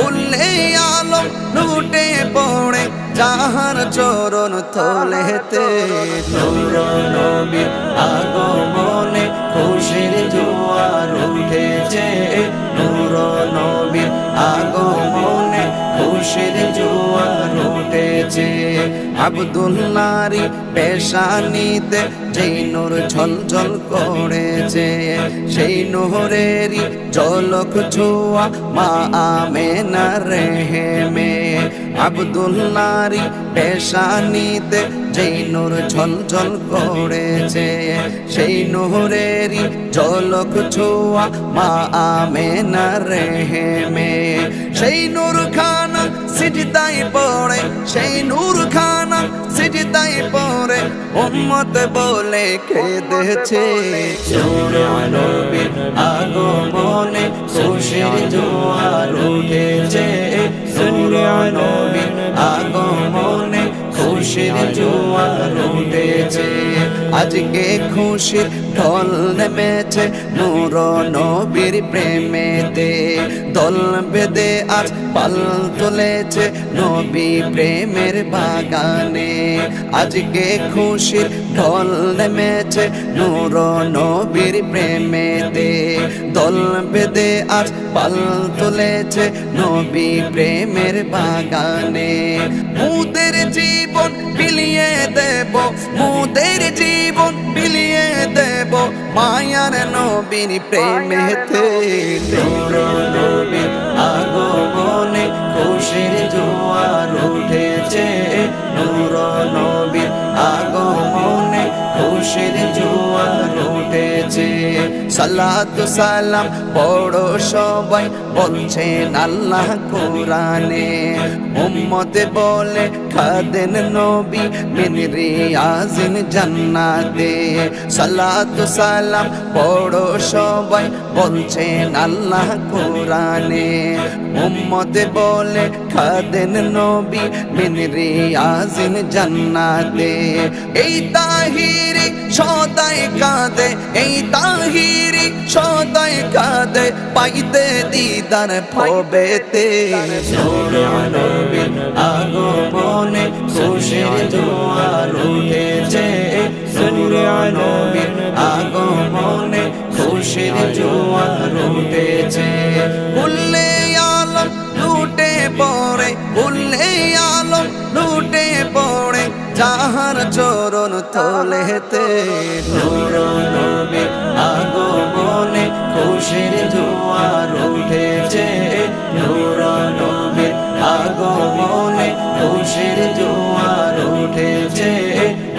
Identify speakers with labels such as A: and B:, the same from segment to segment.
A: পড়ে আলো লুটে পড়ে, যাহার চরণ থলেতে। নূর নবী আগমনে খুশির জোয়ার উঠেছে। নূর নবীর আগমনে খুশির জোয়ার উঠেছে। আবদুল্লারি পেশানিতে যেই নূর ঝলঝল করেছে, সেই নহরেরই জলক ছোয়া মা আমেনা রেহেমে। আবদুল্লারি পেশানিতে যেই নূর ঝলঝল করেছে, সেই নহরেরই জলক ছোয়া মা আমেনা রেহেমে। সেই নূর খানা সিজদাই পড়ে, সেই নূর খানা উম্মত বলে কেঁদেছে। সূর্য নবীর আগমনে খুশির জোয়ার উঠেছে। সূর্য নবীর আগমনে খুশির জোয়ার উঠেছে। আজকে খুশির ঢল নেমেছে নূর নবীর প্রেমেতে। দল বেদে আজ পাল তুলেছে নবী প্রেমের বাগানে। আজকে খুশির ঢল নেমেছে নূর নবীর প্রেমেতে। দল বেদে আজ পাল তুলেছে নবী প্রেমের বাগানে। মুদের জীবন বিলিয়ে দেব, মুদের জীবন বিলিয়ে দেব মায়ার নবীর প্রেমেতে। নূর নবীর আগমনে খুশির জোয়ার খুশির জোয়ার উঠেছে সালাত সালাম পড়ো সবাই, বলছেন আল্লাহ কোরআনে। উম্মতে বলে, খাদেন নবী মিন রিয়াজিন জান্নাতে। সালাত সালাম পড়ো সবাই, বলছেন আল্লাহ কোরআনে। উম্মতে বলে, খাদেন নবী মিন রিয়াজিন জান্নাতে। এই তাহিরি সদাই কাঁদে, এই তাহিরি সদাই কাঁদে পাইতে দিদার নবীর আগমনে খুশির জোয়ার উঠেছে আগমনে খুশির জোয়ার উঠেছে কুল্লে আলম লুটে পড়ে কুল্লে আলম তলেতে নবীর আগমনে খুশির জোয়ার উঠেছে। নূর নবীর আগমনে খুশির জোয়ার উঠেছে।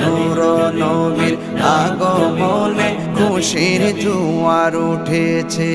A: নূর নবীর আগমনে খুশির জোয়ার উঠেছে।